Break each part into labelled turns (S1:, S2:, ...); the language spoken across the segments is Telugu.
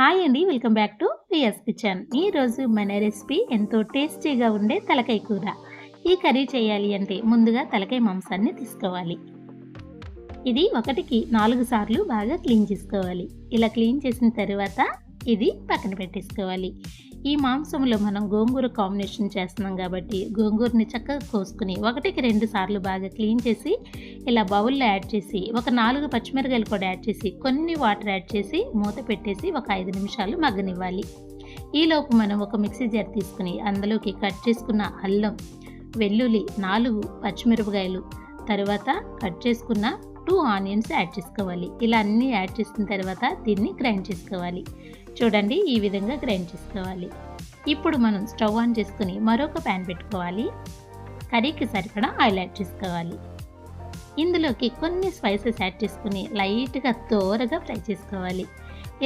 S1: హాయ్ అండి welcome back to PS kitchen ఈరోజు మన రెసిపీ ఎంతో టేస్టీగా ఉండే తలకాయ కూర. ఈ కర్రీ చేయాలి అంటే ముందుగా తలకాయ మాంసాన్ని తీసుకోవాలి. ఇది ఒకటికి నాలుగు సార్లు బాగా క్లీన్ చేసుకోవాలి. ఇలా క్లీన్ చేసిన తర్వాత ఇది పక్కన పెట్టేసుకోవాలి. ఈ మాంసంలో మనం గోంగూర కాంబినేషన్ చేస్తున్నాం కాబట్టి గోంగూరని చక్కగా కోసుకుని ఒకటికి రెండు సార్లు బాగా క్లీన్ చేసి ఇలా బౌల్లో యాడ్ చేసి ఒక నాలుగు పచ్చిమిరకాయలు కూడా యాడ్ చేసి కొన్ని వాటర్ యాడ్ చేసి మూత పెట్టేసి ఒక ఐదు నిమిషాలు మగ్గనివ్వాలి. ఈలోపు మనం ఒక మిక్సీ జార్ తీసుకుని అందులోకి కట్ చేసుకున్న అల్లం వెల్లుల్లి నాలుగు పచ్చిమిరపకాయలు తర్వాత కట్ చేసుకున్న టూ ఆనియన్స్ యాడ్ చేసుకోవాలి. ఇలా అన్నీ యాడ్ చేసిన తర్వాత దీన్ని గ్రైండ్ చేసుకోవాలి. చూడండి ఈ విధంగా గ్రైండ్ చేసుకోవాలి. ఇప్పుడు మనం స్టవ్ ఆన్ చేసుకుని మరొక ప్యాన్ పెట్టుకోవాలి. కర్రీకి సరిపడా ఆయిల్ యాడ్ చేసుకోవాలి. ఇందులోకి కొన్ని స్పైసెస్ యాడ్ చేసుకుని లైట్గా దోరగా ఫ్రై చేసుకోవాలి.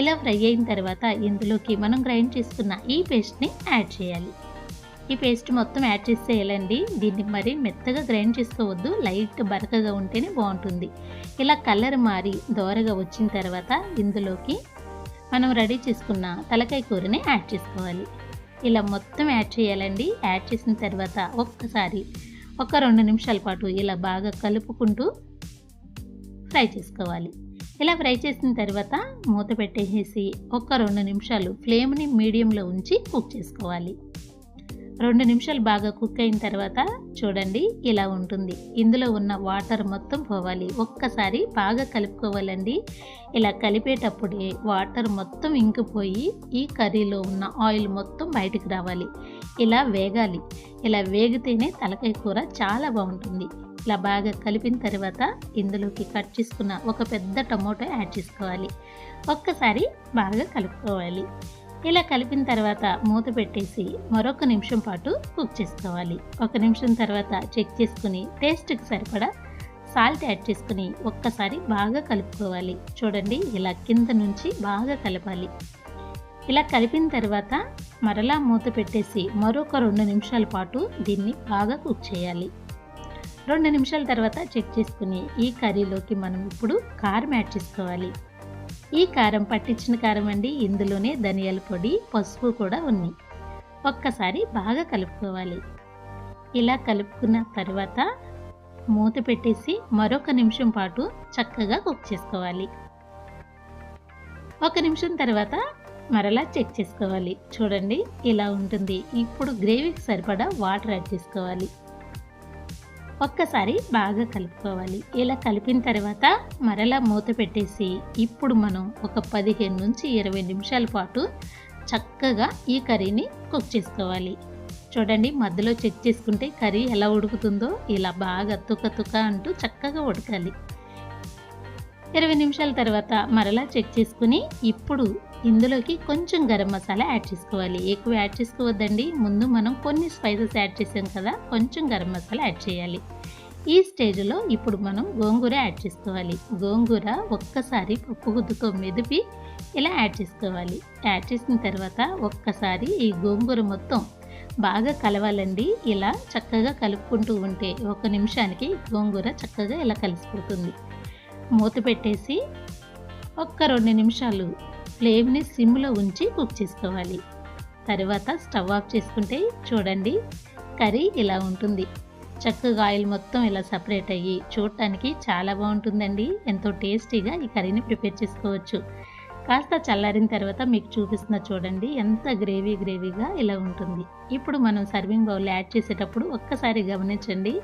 S1: ఇలా ఫ్రై అయిన తర్వాత ఇందులోకి మనం గ్రైండ్ చేసుకున్న ఈ పేస్ట్ని యాడ్ చేయాలి. ఈ పేస్ట్ మొత్తం యాడ్ చేసేయాలండి. దీన్ని మరి మెత్తగా గ్రైండ్ చేసుకోవద్దు. లైట్ బరకగా ఉంటేనే బాగుంటుంది. ఇలా కలర్ మారి దోరగా వచ్చిన తర్వాత ఇందులోకి మనం రెడీ చేసుకున్న తలకాయ కూరని యాడ్ చేసుకోవాలి. ఇలా మొత్తం యాడ్ చేయాలండి. యాడ్ చేసిన తర్వాత ఒక్కసారి ఒక రెండు నిమిషాల పాటు ఇలా బాగా కలుపుకుంటూ ఫ్రై చేసుకోవాలి. ఇలా ఫ్రై చేసిన తర్వాత మూత పెట్టేసి ఒక రెండు నిమిషాలు ఫ్లేమ్ని మీడియంలో ఉంచి కుక్ చేసుకోవాలి. రెండు నిమిషాలు బాగా కుక్ అయిన తర్వాత చూడండి ఇలా ఉంటుంది. ఇందులో ఉన్న వాటర్ మొత్తం పోవాలి. ఒక్కసారి బాగా కలుపుకోవాలండి. ఇలా కలిపేటప్పుడే వాటర్ మొత్తం ఇంకిపోయి ఈ కర్రీలో ఉన్న ఆయిల్ మొత్తం బయటికి రావాలి. ఇలా వేగాలి. ఇలా వేగితేనే తలకాయ కూర చాలా బాగుంటుంది. ఇలా బాగా కలిపిన తర్వాత ఇందులోకి కట్ చేసుకున్న ఒక పెద్ద టమోటో యాడ్ చేసుకోవాలి. ఒక్కసారి బాగా కలుపుకోవాలి. ఇలా కలిపిన తర్వాత మూత పెట్టేసి మరొక నిమిషం పాటు కుక్ చేసుకోవాలి. ఒక నిమిషం తర్వాత చెక్ చేసుకుని టేస్ట్కి సరిపడా సాల్ట్ యాడ్ చేసుకుని ఒక్కసారి బాగా కలుపుకోవాలి. చూడండి ఇలా కింద నుంచి బాగా కలపాలి. ఇలా కలిపిన తర్వాత మరలా మూత పెట్టేసి మరొక రెండు నిమిషాల పాటు దీన్ని బాగా కుక్ చేయాలి. రెండు నిమిషాల తర్వాత చెక్ చేసుకుని ఈ కర్రీలోకి మనం ఇప్పుడు కారం యాడ్ చేసుకోవాలి. ఈ కారం పట్టించిన కారం అండి. ఇందులోనే ధనియాల పొడి పసుపు కూడా ఉన్నాయి. ఒక్కసారి బాగా కలుపుకోవాలి. ఇలా కలుపుకున్న తర్వాత మూత పెట్టేసి మరొక నిమిషం పాటు చక్కగా కుక్ చేసుకోవాలి. ఒక నిమిషం తర్వాత మరలా చెక్ చేసుకోవాలి. చూడండి ఇలా ఉంటుంది. ఇప్పుడు గ్రేవీకి సరిపడా వాటర్ యాడ్ చేసుకోవాలి. ఒక్కసారి బాగా కలుపుకోవాలి. ఇలా కలిపిన తర్వాత మరలా మూత పెట్టేసి ఇప్పుడు మనం ఒక పదిహేను నుంచి ఇరవై నిమిషాల పాటు చక్కగా ఈ కర్రీని కుక్ చేసుకోవాలి. చూడండి మధ్యలో చెక్ చేసుకుంటే కర్రీ ఎలా ఉడుకుతుందో ఇలా బాగా తుక తుక అంటూ చక్కగా ఉడకాలి. ఇరవై నిమిషాల తర్వాత మరలా చెక్ చేసుకుని ఇప్పుడు ఇందులోకి కొంచెం గరం మసాలా యాడ్ చేసుకోవాలి. ఎక్కువ యాడ్ చేసుకోవద్దండి. ముందు మనం కొన్ని స్పైసెస్ యాడ్ చేసాం కదా కొంచెం గరం మసాలా యాడ్ చేయాలి. ఈ స్టేజ్లో ఇప్పుడు మనం గోంగూర యాడ్ చేసుకోవాలి. గోంగూర ఒక్కసారి పప్పు గుద్దుతో మెదిపి ఇలా యాడ్ చేసుకోవాలి. యాడ్ చేసిన తర్వాత ఒక్కసారి ఈ గోంగూర మొత్తం బాగా కలవాలండి. ఇలా చక్కగా కలుపుకుంటూ ఉంటే ఒక నిమిషానికి గోంగూర చక్కగా ఇలా కలిసిపోతుంది. మూత పెట్టేసి ఒక్క రెండు నిమిషాలు ఫ్లేమ్ని సిమ్లో ఉంచి కుక్ చేసుకోవాలి. తర్వాత స్టవ్ ఆఫ్ చేసుకుంటే చూడండి కర్రీ ఇలా ఉంటుంది. చక్కగా ఆయిల్ మొత్తం ఇలా సపరేట్ అయ్యి చూడటానికి చాలా బాగుంటుందండి. ఎంతో టేస్టీగా ఈ కర్రీని ప్రిపేర్ చేసుకోవచ్చు. కాస్త చల్లారిన తర్వాత మీకు చూపిస్తున్న చూడండి ఎంత గ్రేవీ గ్రేవీగా ఇలా ఉంటుంది. ఇప్పుడు మనం సర్వింగ్ బౌల్ యాడ్ చేసేటప్పుడు ఒక్కసారి గమనించండి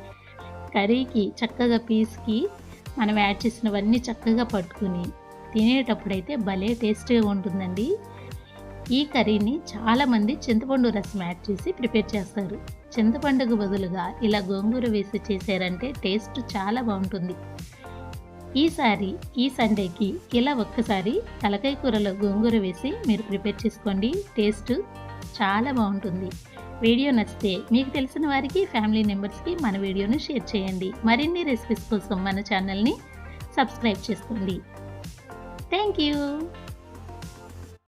S1: కర్రీకి చక్కగా పీస్కి మనం యాడ్ చేసినవన్నీ చక్కగా పట్టుకుని తినేటప్పుడైతే భలే టేస్ట్గా ఉంటుందండి. ఈ కర్రీని చాలామంది చింతపండు రసం యాడ్ చేసి ప్రిపేర్ చేస్తారు. చింతపండుకు బదులుగా ఇలా గోంగూర వేసి చేశారంటే టేస్ట్ చాలా బాగుంటుంది. ఈసారి ఈ సండేకి ఇలా ఒక్కసారి తలకాయ కూరలో గోంగూర వేసి మీరు ప్రిపేర్ చేసుకోండి. టేస్ట్ చాలా బాగుంటుంది. వీడియో నచ్చితే మీకు తెలిసిన వారికి ఫ్యామిలీ మెంబర్స్కి మన వీడియోను షేర్ చేయండి. మరిన్ని రెసిపీస్ కోసం మన ఛానల్ని సబ్స్క్రైబ్ చేసుకోండి. Thank you!